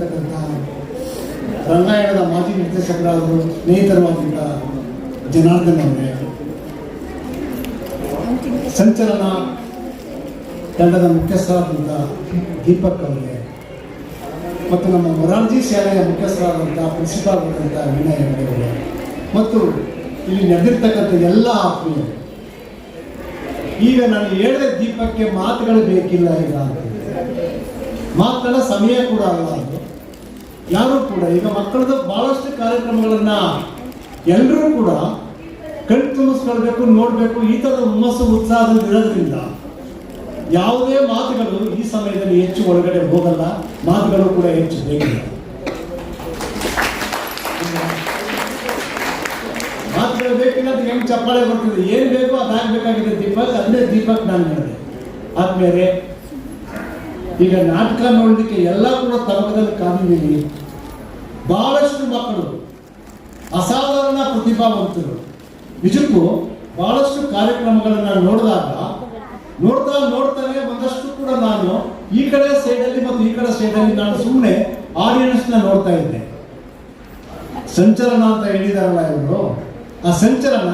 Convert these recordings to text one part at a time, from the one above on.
ಬಂದಿರತಕ್ಕಂಥ ರಂಗಾಯಣದ ಮಾಜಿ ನಿರ್ದೇಶಕರಾದರು ಸ್ನೇಹಿತರವಾದಂಥ ಜನಾರ್ದನ್ ಅವರೇ. ಸಂಚಲನ ತಂಡದ ಮುಖ್ಯಸ್ಥರಾದಂಥ ದೀಪಕ್ ಅವರಿಗೆ ಮತ್ತು ನಮ್ಮ ಮೊರಾರ್ಜಿ ಶಾಲೆಯ ಮುಖ್ಯಸ್ಥರಾದಂಥ ಪ್ರಿನ್ಸಿಪಾಲ್ ಆದಂಥ ವಿನಯ್ ಮತ್ತು ಇಲ್ಲಿ ನಡೆದಿರ್ತಕ್ಕಂಥ ಎಲ್ಲ ಆತ್ಮೀಯರು. ಈಗ ನಾನು ಹೇಳಿದ ದೀಪಕ್ಕೆ ಮಾತುಗಳು ಬೇಕಿಲ್ಲ ಈಗ ಮಾತುಗಳ ಸಮಯ ಕೂಡ ಅಲ್ಲ ಯಾರು ಕೂಡ ಈಗ ಮಕ್ಕಳದ್ದು ಬಹಳಷ್ಟು ಕಾರ್ಯಕ್ರಮಗಳನ್ನ ಎಲ್ಲರೂ ಕೂಡ ಕಣ್ ತುಂಬಿಸ್ಕೊಳ್ಬೇಕು, ನೋಡಬೇಕು, ಈ ಥರದ ಹುಮ್ಮಸ್ಸು ಉತ್ಸಾಹದಲ್ಲಿ ಇರೋದ್ರಿಂದ ಯಾವುದೇ ಮಾತುಗಳು ಈ ಸಮಯದಲ್ಲಿ ಹೆಚ್ಚು ಒಳಗಡೆ ಹೋಗಲ್ಲ, ಮಾತುಗಳು ಕೂಡ ಹೆಚ್ಚು ಬೇಕಿಲ್ಲ ಮಾತುಗಳು ಬೇಕಿಲ್ಲ ಹೆಂಗ್ ಚಪ್ಪಾಳೆ ಬರ್ತಿದೆ? ಏನ್ ಬೇಕು ಅದಾಗಬೇಕಾಗಿದೆ ದೀಪಕ್, ಅದೇ ದೀಪಕ್ ನಾನು ಹೇಳಿದೆ. ಆದ್ಮೇಲೆ ಈಗ ನಾಟಕ ನೋಡಲಿಕ್ಕೆ ಎಲ್ಲ ಕೂಡ ತರಗದಲ್ಲಿ ಕಾದಿದ್ದೀವಿ ಬಹಳಷ್ಟು ಮಕ್ಕಳು, ಅಸಾಧಾರಣ ಪ್ರತಿಭಾವಂತರು. ನಿಜಕ್ಕೂ ಬಹಳಷ್ಟು ಕಾರ್ಯಕ್ರಮಗಳನ್ನು ನೋಡಿದಾಗ, ನೋಡ್ತಾ ನೋಡ್ತಾನೆ ಒಂದಷ್ಟು ಕೂಡ ನಾನು ಈ ಕಡೆ ಸೈಡಲ್ಲಿ ಮತ್ತು ಈ ಕಡೆ ಸೈಡಲ್ಲಿ ನಾನು ಸುಮ್ಮನೆ ಆಡಿಯನ್ಸ್ನ ನೋಡ್ತಾ ಇದ್ದೆ. ಸಂಚಲನ ಅಂತ ಹೇಳಿದಾರಲ್ಲ ಇವರು. ಆ ಸಂಚಲನ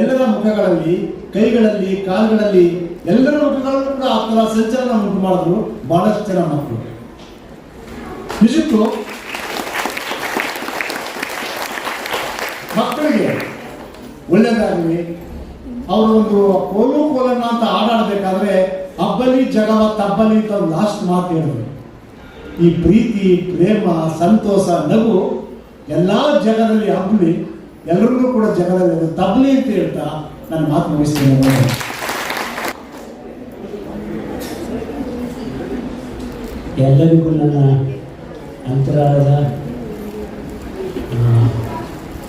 ಎಲ್ಲರ ಮುಖಗಳಲ್ಲಿ, ಕೈಗಳಲ್ಲಿ, ಕಾಲುಗಳಲ್ಲಿ ಎಲ್ಲರ ಮುಖಗಳಲ್ಲೂ ಕೂಡ ಆ ಥರ ಸಂಚಲನ ಉಂಟು ಮಾಡಿದ್ರು ಬಹಳಷ್ಟು ಜನ ಮಕ್ಕಳು. ನಿಜಕ್ಕೂ ಮಕ್ಕಳಿಗೆ ಒಳ್ಳೇದಾಗಲಿ. ಅವರು ಒಂದು ಕೋಲು ಕೋಲನ್ನ ಅಂತ ಆಡಾಡಬೇಕಾದ್ರೆ ಅಬ್ಬಲಿ ಜಗವ ತಬ್ಬಲಿ ಅಂತ ಲಾಸ್ಟ್ ಮಾತು ಹೇಳಿದ್ರು. ಈ ಪ್ರೀತಿ, ಪ್ರೇಮ, ಸಂತೋಷ, ನಗು ಎಲ್ಲ ಜಗದಲ್ಲಿ ಹಬ್ಬಲಿ ಎಲ್ಲರಿಗೂ ಕೂಡ ಜಗದಲ್ಲಿ ತಬಲಿ ತಬ್ಬಲಿ ಅಂತ ಹೇಳ್ತಾ ನಾನು ಮಾತು ಮುಗಿಸ್ತೇನೆ. ಎಲ್ಲರಿಗೂ ನನ್ನ ಅಂತರಾಳದ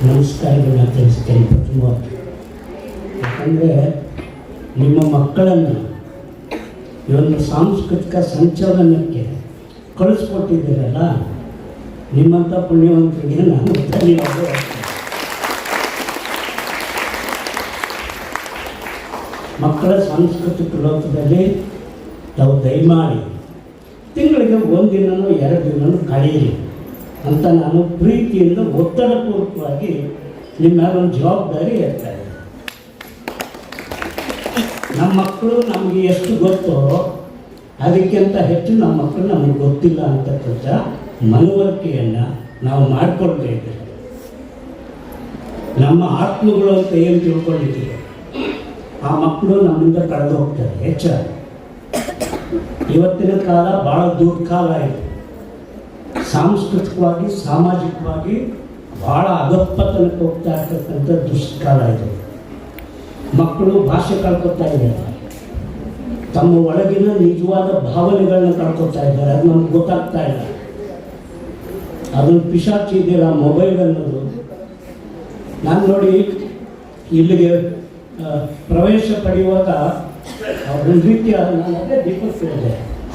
ನಮಸ್ಕಾರಗಳನ್ನ ತಿಳಿಸ್ತೇನೆ ಪ್ರಥಮ ಯಾಕಂದರೆ ನಿಮ್ಮ ಮಕ್ಕಳನ್ನು ಈ ಒಂದು ಸಾಂಸ್ಕೃತಿಕ ಸಂಚಲನಕ್ಕೆ ಕಳಿಸ್ಕೊಟ್ಟಿದ್ದೀರಲ್ಲ ನಿಮ್ಮಂಥ ಪುಣ್ಯವಂತರಿಗೆ ನಾನು ಧನ್ಯವಾದ ಮಕ್ಕಳ ಸಾಂಸ್ಕೃತಿಕ ಲೋಕದಲ್ಲಿ ತಾವು ದಯಮಾಡಿ ತಿಂಗಳಿಗೆ ಒಂದು ದಿನನೂ ಎರಡು ದಿನನೂ ಕಳೆಯಿರಿ. ಅಂತ ನಾನು ಪ್ರೀತಿಯಿಂದ ಒತ್ತಡಪೂರ್ವಕವಾಗಿ ನಿಮ್ಮ ಮೇಲೆ ಒಂದು ಜವಾಬ್ದಾರಿ ಇರ್ತಾ ಇದೆ ನಮ್ಮ ಮಕ್ಕಳು ನಮಗೆ ಎಷ್ಟು ಗೊತ್ತೋ ಅದಕ್ಕಿಂತ ಹೆಚ್ಚು ನಮ್ಮ ಮಕ್ಕಳು ನಮಗೆ ಗೊತ್ತಿಲ್ಲ ಅಂತಕ್ಕಂಥ ಮನವರಿಕೆಯನ್ನು ನಾವು ಮಾಡಿಕೊಳ್ಬೇಕು ನಮ್ಮ ಆತ್ಮಗಳು ಅಂತ ಏನು ತಿಳ್ಕೊಂಡಿದ್ದೀವಿ? ಆ ಮಕ್ಕಳು ನಮ್ಮಿಂದ ಕಳೆದು ಹೋಗ್ತಾರೆ, ಹೆಚ್ಚಾಗಿ. ಇವತ್ತಿನ ಕಾಲ ಭಾಳ ದೂರ ಕಾಲ ಇದೆ ಸಾಂಸ್ಕೃತಿಕವಾಗಿ, ಸಾಮಾಜಿಕವಾಗಿ ಭಾಳ ಅಗಪ್ಪತನಕ್ಕೆ ಹೋಗ್ತಾ ಇರ್ತಕ್ಕಂಥ ದುಷ್ಕಾಲ ಇದು. ಮಕ್ಕಳು ಭಾಷೆ ಕಳ್ಕೊತಾ ಇದ್ದಾರೆ. ತಮ್ಮ ಒಳಗಿನ ನಿಜವಾದ ಭಾವನೆಗಳನ್ನ ಕಳ್ಕೊತಾ ಇದ್ದಾರೆ. ಅದು ನಮ್ಗೆ ಗೊತ್ತಾಗ್ತಾ ಇಲ್ಲ. ಅದನ್ನು ಪಿಶಾಚಿ ಇದೆಯಲ್ಲ ಮೊಬೈಲ್ ಅನ್ನೋದು. ನಾನು ನೋಡಿ ಇಲ್ಲಿಗೆ ಪ್ರವೇಶ ಪಡೆಯುವಾಗ ಒಂದು ರೀತಿಯ ನಾನು ಅದೇ ದೀಪಕ್ಕೆ ಹೇಳಿದೆ.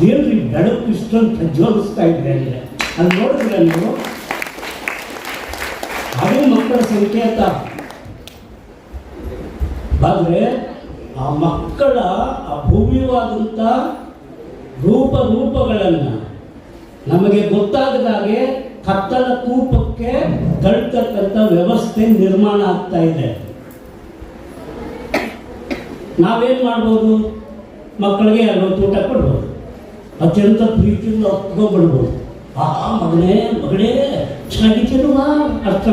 ಏನ್ರಿ ಬೆಳಕು ಇಷ್ಟೊಂದು ಪ್ರಜ್ವಲಿಸ್ತಾ ಇದೆ ಅಂದರೆ? ಅದು ನೋಡಿದ್ರೆ ನೀವು ಅದೇ ಮಕ್ಕಳ ಸಂಕೇತ ಆದರೆ ಆ ಮಕ್ಕಳ ಅಭೂಮ್ಯವಾದಂಥ ರೂಪ ರೂಪಗಳನ್ನು ನಮಗೆ ಗೊತ್ತಾಗದಾಗೆ ಕತ್ತಲ ಕೂಪಕ್ಕೆ ತಳ್ತಕ್ಕಂಥ ವ್ಯವಸ್ಥೆ ನಿರ್ಮಾಣ ಆಗ್ತಾ ಇದೆ. ನಾವೇನು ಮಾಡ್ಬೋದು? ಮಕ್ಕಳಿಗೆ ಎರಡು ಊಟ ಕೊಡ್ಬೋದು. ಅತ್ಯಂತ ಪ್ರೀತಿಯಿಂದ ಒಪ್ಕೊಂಡ್ಬಿಡ್ಬೋದು ಆಹಾ ಮಗನೇ ಮಗಳೇ ಚೆನ್ನಾಗಿದ್ದೀರುವ ಅರ್ಥ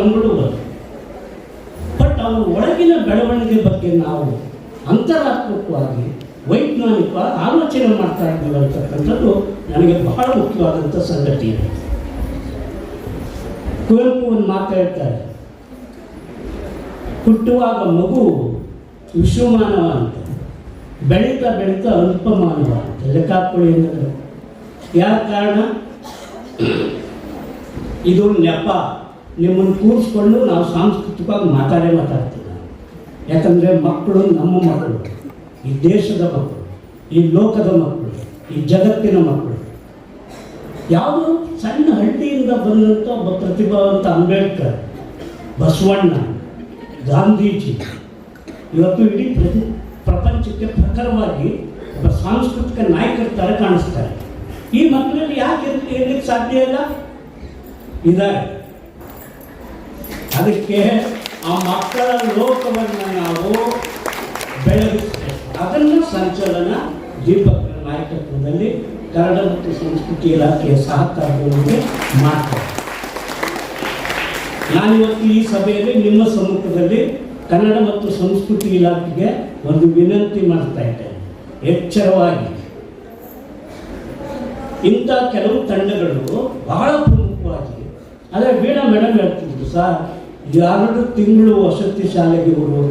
ಬಟ್ ಅವ್ರ ಒಳಗಿನ ಬೆಳವಣಿಗೆ ಬಗ್ಗೆ ನಾವು ಅಂತರಾತ್ಮಕವಾಗಿ, ವೈಜ್ಞಾನಿಕ ಆಲೋಚನೆ ಮಾಡ್ತಾ ಇದ್ದೀವಿ ಅಂತಕ್ಕಂಥದ್ದು ನನಗೆ ಬಹಳ ಮುಖ್ಯವಾದಂಥ ಸಂಗತಿ. ಇದೆ ಕುವೆಂಪು ಒಂದು ಮಾತಾಡ್ತಾರೆ ಹುಟ್ಟುವಾಗ ಮಗು ವಿಶ್ವಮಾನವ ಅಂತ ಬೆಳೀತಾ ಬೆಳೀತಾ ಅಲ್ಪಮಾನವ ಅಂತ. ಅಂದರೆ ಯಾರ ಕಾರಣ? ಇದು ನೆಪ. ನಿಮ್ಮನ್ನು ಕೂರಿಸ್ಕೊಂಡು ನಾವು ಸಾಂಸ್ಕೃತಿಕವಾಗಿ ಮಾತಾಡೇ ಮಾತಾಡ್ತೀವಿ ಯಾಕಂದರೆ ಮಕ್ಕಳು ನಮ್ಮ ಮಕ್ಕಳು, ಈ ದೇಶದ ಮಕ್ಕಳು, ಈ ಲೋಕದ ಮಕ್ಕಳು, ಈ ಜಗತ್ತಿನ ಮಕ್ಕಳು. ಯಾವುದು ಸಣ್ಣ ಹಳ್ಳಿಯಿಂದ ಬಂದಂಥ ಒಬ್ಬ ಪ್ರತಿಭಾವಂತ ಅಂಬೇಡ್ಕರ್, ಬಸವಣ್ಣ, ಗಾಂಧೀಜಿ. ಇವತ್ತು ಇಡೀ ಪ್ರಪಂಚಕ್ಕೆ ಪ್ರಖರವಾಗಿ ಒಬ್ಬ ಸಾಂಸ್ಕೃತಿಕ ನಾಯಕರ ಥರ ಕಾಣಿಸ್ತಾರೆ. ಈ ಮಕ್ಕಳಲ್ಲಿ ಯಾಕೆ ಇರ್- ಇರ್ಲಿಕ್ಕೆ ಸಾಧ್ಯ ಇಲ್ಲ? ಇದ್ದಾರೆ. ಅದಕ್ಕೆ ಆ ಮಕ್ಕಳ ಲೋಕವನ್ನು ನಾವು ಬೆಳಗಿಸಬೇಕು ಅದನ್ನು ಸಂಚಲನ ದೀಪಕ್ ನಾಯಕತ್ವದಲ್ಲಿ ಕನ್ನಡ ಮತ್ತು ಸಂಸ್ಕೃತಿ ಇಲಾಖೆಯ ಸಹಕಾರದೊಂದಿಗೆ ಮಾಡ್ತಾರೆ ನಾನಿವತ್ತು ಈ ಸಭೆಯಲ್ಲಿ ನಿಮ್ಮ ಸಮ್ಮುಖದಲ್ಲಿ ಕನ್ನಡ ಮತ್ತು ಸಂಸ್ಕೃತಿ ಇಲಾಖೆಗೆ ಒಂದು ವಿನಂತಿ ಮಾಡ್ತಾ ಇದ್ದೇನೆ. ಎಚ್ಚರವಾಗಿ ಇಂಥ ಕೆಲವು ತಂಡಗಳು ಬಹಳ ಪ್ರಮುಖವಾಗಿದೆ ಆದರೆ ವೀಣಾ ಮೇಡಮ್ ಹೇಳ್ತಿದ್ರು, ಸರ್, ಎರಡು ತಿಂಗಳು ವಸತಿ ಶಾಲೆಗೆ ಇವರು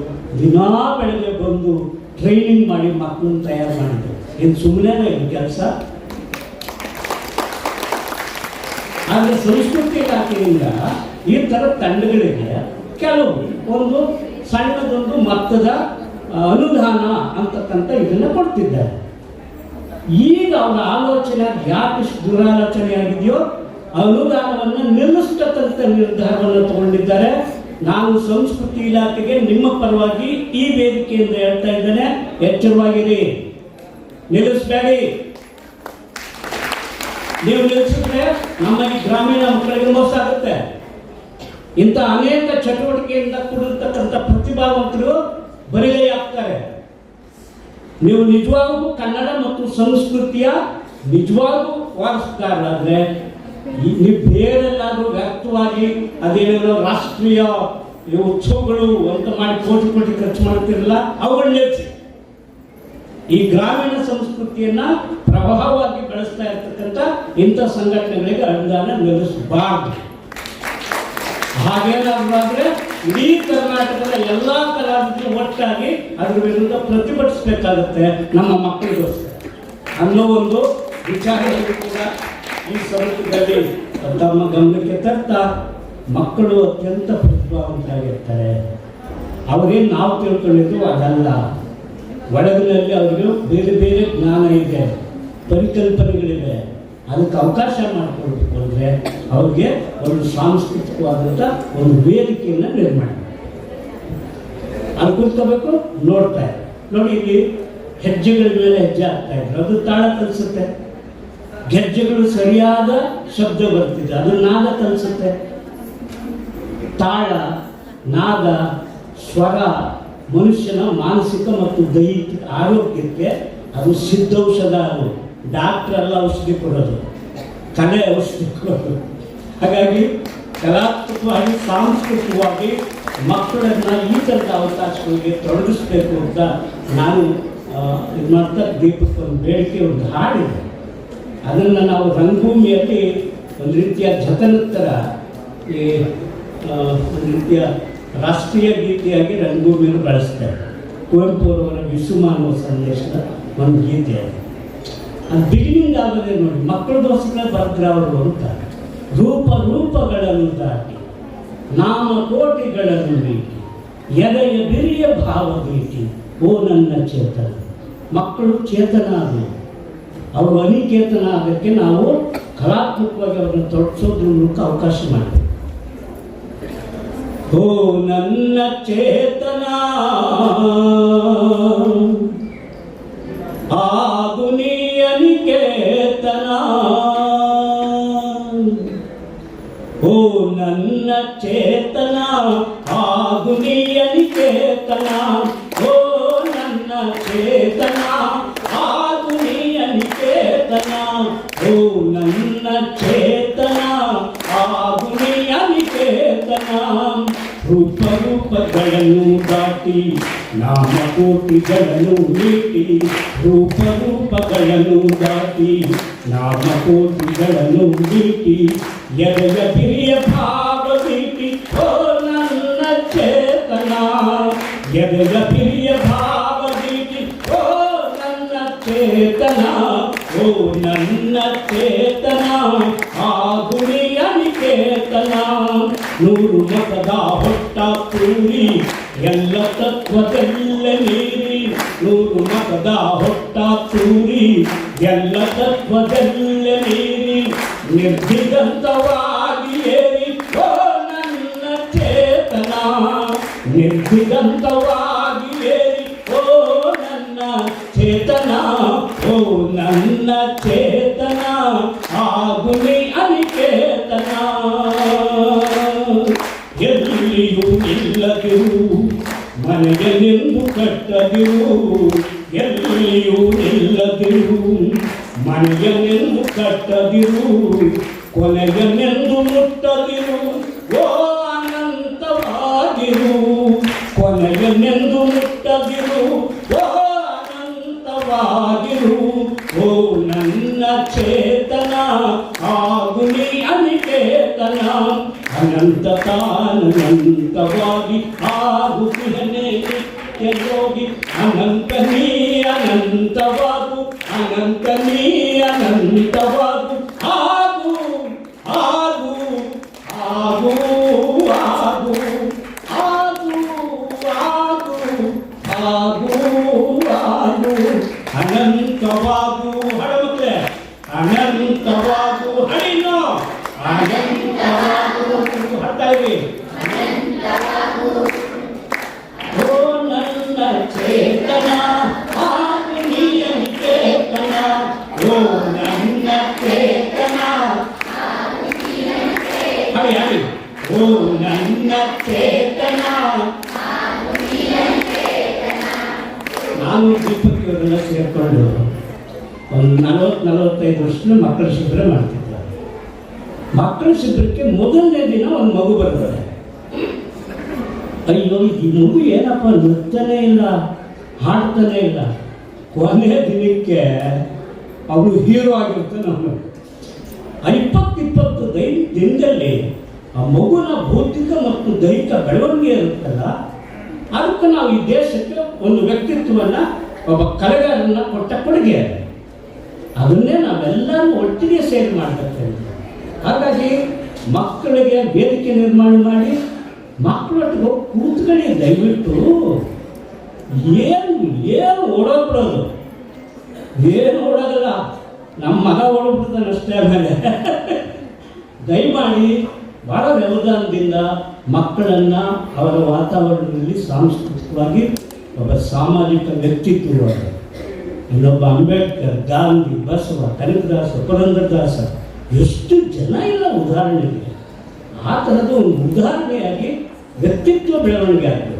ದಿನಾ ಬೆಳಗ್ಗೆ ಬಂದು ಟ್ರೈನಿಂಗ್ ಮಾಡಿ ಮಕ್ಕಳನ್ನ ತಯಾರು ಮಾಡಿದ್ರು. ಇನ್ನು ಸುಮ್ಮನೆ ಇದು ಕೆಲಸ? ಆದರೆ ಸಂಸ್ಕೃತಿ ಇಲಾಖೆಯಿಂದ ಈ ಥರ ತಂಡಗಳಿಗೆ ಕೆಲವು, ಒಂದು ಸಣ್ಣದೊಂದು ಮತ್ತದ ಅನುದಾನ ಅಂತಕ್ಕಂಥ ಇದನ್ನು ಕೊಡ್ತಿದ್ದಾರೆ. ಈಗ ಅವನ ಆಲೋಚನೆ ಯಾಕೆ ದುರಾಲೋಚನೆ ಆಗಿದೆಯೋ, ಅನುದಾನವನ್ನು ನಿಲ್ಲಿಸ್ತಕ್ಕಂಥ ನಿರ್ಧಾರವನ್ನು ತಗೊಂಡಿದ್ದಾರೆ. ನಾನು ಸಂಸ್ಕೃತಿ ಇಲಾಖೆಗೆ ನಿಮ್ಮ ಪರವಾಗಿ ಈ ವೇದಿಕೆಯಿಂದ ಹೇಳ್ತಾ ಇದ್ದೇನೆ. ಎಚ್ಚರವಾಗಿರಿ. ನಿಲ್ಲಿಸ್ಬೇಡಿ. ನೀವು ನಿಲ್ಲಿಸಿದ್ರೆ ನಮ್ಮ ಗ್ರಾಮೀಣ ಮಕ್ಕಳಿಗೆ ಮೋಸ ಆಗುತ್ತೆ. ಇಂಥ ಅನೇಕ ಚಟುವಟಿಕೆಯಿಂದ ಕೂಡಿರ್ತಕ್ಕಂಥ ಪ್ರತಿಭಾವಂತರು ಬರಿಗೈಯಾಗ್ತಾರೆ ನೀವು ನಿಜವಾಗೂ ಕನ್ನಡ ಮತ್ತು ಸಂಸ್ಕೃತಿಯ ನಿಜವಾಗೂ ವಾರಸುದಾರರಾದ್ರೆ ನೀವು ಬೇರೆಲ್ಲಾದ್ರೂ ವ್ಯಕ್ತವಾಗಿ ಅದೇನೇನೋ ರಾಷ್ಟ್ರೀಯ ಉತ್ಸವಗಳು ಅಂತ ಮಾಡಿ ಕೋಟಿ ಕೋಟಿ ಖರ್ಚು ಮಾಡ್ತಿರಲ್ಲ ಅವುಗಳನ್ನೇ ಈ ಗ್ರಾಮೀಣ ಸಂಸ್ಕೃತಿಯನ್ನ ಪ್ರಭಾವವಾಗಿ ಬೆಳೆಸ್ತಾ ಇರ್ತಕ್ಕಂಥ ಇಂಥ ಸಂಘಟನೆಗಳಿಗೆ ಅನುದಾನ ನಿಲ್ಲಿಸಬಾರ್ದು ಹಾಗೇನಾದ್ರೂ ಆದ್ರೆ ಇಡೀ ಕರ್ನಾಟಕದ ಎಲ್ಲಾ ಕಲಾವಿದರು ಒಟ್ಟಾಗಿ ಅದ್ರ ವಿರುದ್ಧ ಪ್ರತಿಭಟಿಸಬೇಕಾಗುತ್ತೆ ನಮ್ಮ ಮಕ್ಕಳಿಗೋಸ್ಕರ. ಅನ್ನೋ ಒಂದು ವಿಚಾರದಲ್ಲಿ ಕೂಡ ಈ ಸಂದರ್ಭದಲ್ಲಿ ತಮ್ಮ ಗಮನಕ್ಕೆ ತರ್ತಾ ಮಕ್ಕಳು ಅತ್ಯಂತ ಪ್ರತಿಭಾವಂತರಾಗಿರ್ತಾರೆ. ಅವರೇನು ನಾವು ತಿಳ್ಕೊಂಡಿದ್ದು ಅದಲ್ಲ. ಒಳಗಿನಲ್ಲಿ ಅವರಿಗೆ ಬೇರೆ ಬೇರೆ ಜ್ಞಾನ ಇದೆ, ಪರಿಕಲ್ಪನೆಗಳಿವೆ. ಅದಕ್ಕೆ ಅವಕಾಶ ಮಾಡಿಕೊಡ್ಬೇಕು ಅಂದರೆ ಅವ್ರಿಗೆ ಒಂದು ಸಾಂಸ್ಕೃತಿಕವಾದಂಥ ಒಂದು ವೇದಿಕೆಯನ್ನು ನಿರ್ಮಾಣ ಅದು ಕುತ್ಕೋಬೇಕು, ನೋಡ್ತಾ ಇದ್ದಾರೆ ನೋಡಿ ಇಲ್ಲಿ ಹೆಜ್ಜೆಗಳ ಮೇಲೆ ಹೆಜ್ಜೆ ಆಗ್ತಾ ಇದ್ರು. ಅದು ತಾಳ ಕಲಿಸುತ್ತೆ ಗೆಜ್ಜೆಗಳು ಸರಿಯಾದ ಶಬ್ದ ಬರ್ತಿದೆ. ಅದು ನಾದ ಕಲಿಸುತ್ತೆ ತಾಳ, ನಾದ, ಸ್ವರ, ಮನುಷ್ಯನ ಮಾನಸಿಕ ಮತ್ತು ದೈಹಿಕ ಆರೋಗ್ಯಕ್ಕೆ ಅದು ಸಿದ್ಧೌಷಧ ಅದು ಡಾಕ್ಟರ್ ಎಲ್ಲ ಔಷಧಿ ಕೊಡೋದು. ಕಲೆ ಔಷಧಿ ಕೊಡೋದು. ಹಾಗಾಗಿ ಕಲಾತ್ಮಕವಾಗಿ, ಸಾಂಸ್ಕೃತಿಕವಾಗಿ ಮಕ್ಕಳನ್ನ ಈ ಥರದ ಅವಕಾಶಗಳಿಗೆ ತೊಡಗಿಸ್ಬೇಕು ಅಂತ ನಾನು ಇದು ಮಾಡ್ತಾ ಒಂದು ಬೇಡಿಕೆ ಒಂದು ಹಾಡಿದೆ. ಅದನ್ನು ನಾವು ರಂಗಭೂಮಿಯಲ್ಲಿ ಒಂದು ರೀತಿಯ ಜತನತ್ತರ ಈ ಒಂದು ರೀತಿಯ ರಾಷ್ಟ್ರೀಯ ಗೀತೆಯಾಗಿ ರಂಗಭೂಮಿಯನ್ನು ಬಳಸ್ತಾರೆ. ಕುವೆಂಪು ಅವರ ವಿಶ್ವಮಾನವ ಸಂದೇಶದ ಒಂದು ಗೀತೆ ಅದು ಬಿಗಿನಿಂಗ್ ಆಗೋದೇ ನೋಡಿ ಮಕ್ಕಳಗೋಸ್ಕರ ಬರ್ತಾರೆ ಅವರು ಬರುತ್ತಾರೆ ರೂಪ ರೂಪಗಳನ್ನು ದಾಟಿ, ನಾಮ ಕೋಟಿಗಳನ್ನು ಮೀಟಿ, ಎದೆಯ ಬಿರಿಯ ಭಾವ ಬೀಟಿ ಓ ನನ್ನ ಚೇತನ. ಮಕ್ಕಳು ಚೇತನ ಆಗಬೇಕು ಅವರು ಅನಿಕೇತನ ಆಗಕ್ಕೆ ನಾವು ಕಲಾತ್ಮಕವಾಗಿ ಅವ್ರನ್ನ ತೊಡಗಿಸೋದ್ರ ಮೂಲಕ ಅವಕಾಶ ಮಾಡಬೇಕು ಓ ನನ್ನ ಚೇತನ. ನನ್ನ ಚೇತನ ಆಗು ನೀ ಅನಿಕೇತನ ಓ ನನ್ನ ಚೇತನ ಆಗು ನೀ ಅನಿಕೇತನ ಓ ನನ್ನ ಚೇತನ ಆಗು ನೀ ಅನಿಕೇತನ ರೂಪ ರೂಪಗಳನ್ನು ದಾಟಿ ನಾಮಕೋಟಿಗಳನ್ನು ಮೀಟಿ ರೂಪ ರೂಪಗಳನ್ನು ಚೇತನ ಆ ಗುಣಿಯ ನಿಕೇತನ ನೂರು ಮತದ ಹೊಟ್ಟ ಪೂರಿ ಎಲ್ಲ ತತ್ವದೆಲ್ಲ ಮೀರಿ ನೂರು ಮತದ ಹೊಟ್ಟ ತೂರಿ ಎಲ್ಲ ತತ್ವದೆಲ್ಲ ಮೀರಿ ನಿರ್ದಿಗಂತವಾಗಿ ಕಟ್ಟದಿರು ಎಲ್ಲಿಯೂ ನಿಲ್ಲದಿರು ಮನೆಯನ್ನೆಂದು ಕಟ್ಟದಿರು ಕೊನೆಯನ್ನೆಂದು ಮುಟ್ಟದಿರು ಓ ಅನಂತವಾಗಿರು ಕೊನೆಯನ್ನೆಂದು ಮುಟ್ಟದಿರು ಓ ಅನಂತವಾಗಿರು ಓ ನನ್ನ ಚೇತನ ಆಗು ನೀ ಅನಿಕೇತನ ಅನಂತ ತಾನಂತವಾಗಿ ಆಗುತ್ತಿಹನೆ సత్యయోగి అనంత నీ అనంతవాదు అనంత నీ ఆ ನಾನು ಸೇರ್ಕೊಂಡು ಒಂದು ನಲವತ್ತು ನಲವತ್ತೈದು ಮಕ್ಕಳ ಶಿಬಿರ ಮಾಡ್ತಿದ್ದ ಮಕ್ಕಳ ಶಿಬಿರಕ್ಕೆ ಮೊದಲನೇ ದಿನ ಒಂದು ಮಗು ಬರ್ತದೆ. ಅಯ್ಯೋ ಇದು ಏನಪ್ಪ ನೃತ್ಯನೇ ಇಲ್ಲ, ಹಾಡ್ತಾನೆ ಇಲ್ಲ. ಕೊನೆ ದಿನಕ್ಕೆ ಅವನು ಹೀರೋ ಆಗಿರ್ತಾನೆ ಅವನು ಇಪ್ಪತ್ತು ಇಪ್ಪತ್ತು ದೈ ದಿನದಲ್ಲಿ ಆ ಮಗುನ ಭೌತಿಕ ಮತ್ತು ದೈಹಿಕ ಬೆಳವಣಿಗೆ ಇರುತ್ತಲ್ಲ, ಅದಕ್ಕೆ ನಾವು ಈ ದೇಶಕ್ಕೆ ಒಂದು ವ್ಯಕ್ತಿತ್ವವನ್ನ ಒಬ್ಬ ಕಲೆಗಾರನ್ನ ಕೊಟ್ಟ ಕೊಡುಗೆ. ಅದು. ಅದನ್ನೇ ನಾವೆಲ್ಲರೂ ಒಟ್ಟಿಗೆ ಸೇರಿ ಮಾಡಬೇಕು ಹಾಗಾಗಿ ಮಕ್ಕಳಿಗೆ ವೇದಿಕೆ ನಿರ್ಮಾಣ ಮಾಡಿ ಮಕ್ಕಳೊಟ್ಟಿಗೆ ಹೋಗಿ ಕೂತ್ಕೊಳ್ಳಿ, ದಯವಿಟ್ಟು. ಏನು ಏನು ಓಡೋಗ್ಬಿಡೋದು? ಏನು ಓಡೋದಲ್ಲ ನಮ್ಮ ಮಗ ಓಡೋಗ್ಬಿಡ್ತಾನೆ ಅಷ್ಟೇ ಆಮೇಲೆ. ದಯಮಾಡಿ ಬಹಳ ವ್ಯವಧಾನದಿಂದ ಮಕ್ಕಳನ್ನ ಅವರ ವಾತಾವರಣದಲ್ಲಿ ಸಾಂಸ್ಕೃತಿಕವಾಗಿ ಒಬ್ಬ ಸಾಮಾಜಿಕ ವ್ಯಕ್ತಿತ್ವ ಇನ್ನೊಬ್ಬ ಅಂಬೇಡ್ಕರ್, ಗಾಂಧಿ, ಬಸವ, ಕನಕದಾಸ, ಪುರಂದರದಾಸ, ಎಷ್ಟು ಜನ ಇಲ್ಲ ಉದಾಹರಣೆಗೆ. ಆ ಥರದ್ದು ಒಂದು ಉದಾಹರಣೆಯಾಗಿ ವ್ಯಕ್ತಿತ್ವ ಬೆಳವಣಿಗೆ ಆಗಲಿ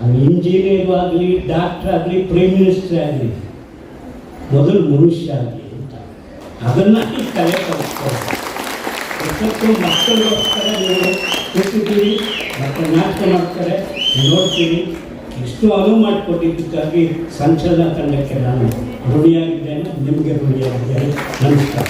ನಾನು ಇಂಜಿನಿಯರ್ ಆಗಲಿ ಡಾಕ್ಟರ್ ಆಗಲಿ ಪ್ರೈಮ್ ಮಿನಿಸ್ಟರ್ ಆಗಲಿ, ಮೊದಲು ಮನುಷ್ಯ ಆಗಲಿ ಅಂತ. ಅದನ್ನು ಈ ಕಲೆ ಕಲಿಸ್ತಾರೆ. ಮಕ್ಕಳಿಗೋಸ್ಕರ ನೀವು ಕೂತಿದ್ದೀರಿ, ಮತ್ತೆ ನಾಟಕ ಮಾಡ್ತಾರೆ ನೋಡ್ತೀವಿ ಇಷ್ಟು ಅನುವು ಮಾಡಿಕೊಟ್ಟಿದ್ದಕ್ಕಾಗಿ ಸಂಚಲನ ತಂಡಕ್ಕೆ ನಾನು ಋಣಿಯಾಗಿದ್ದೇನೆ, ನಿಮಗೆ ಋಣಿಯಾಗಿದ್ದೇನೆ. ನಮಸ್ಕಾರ.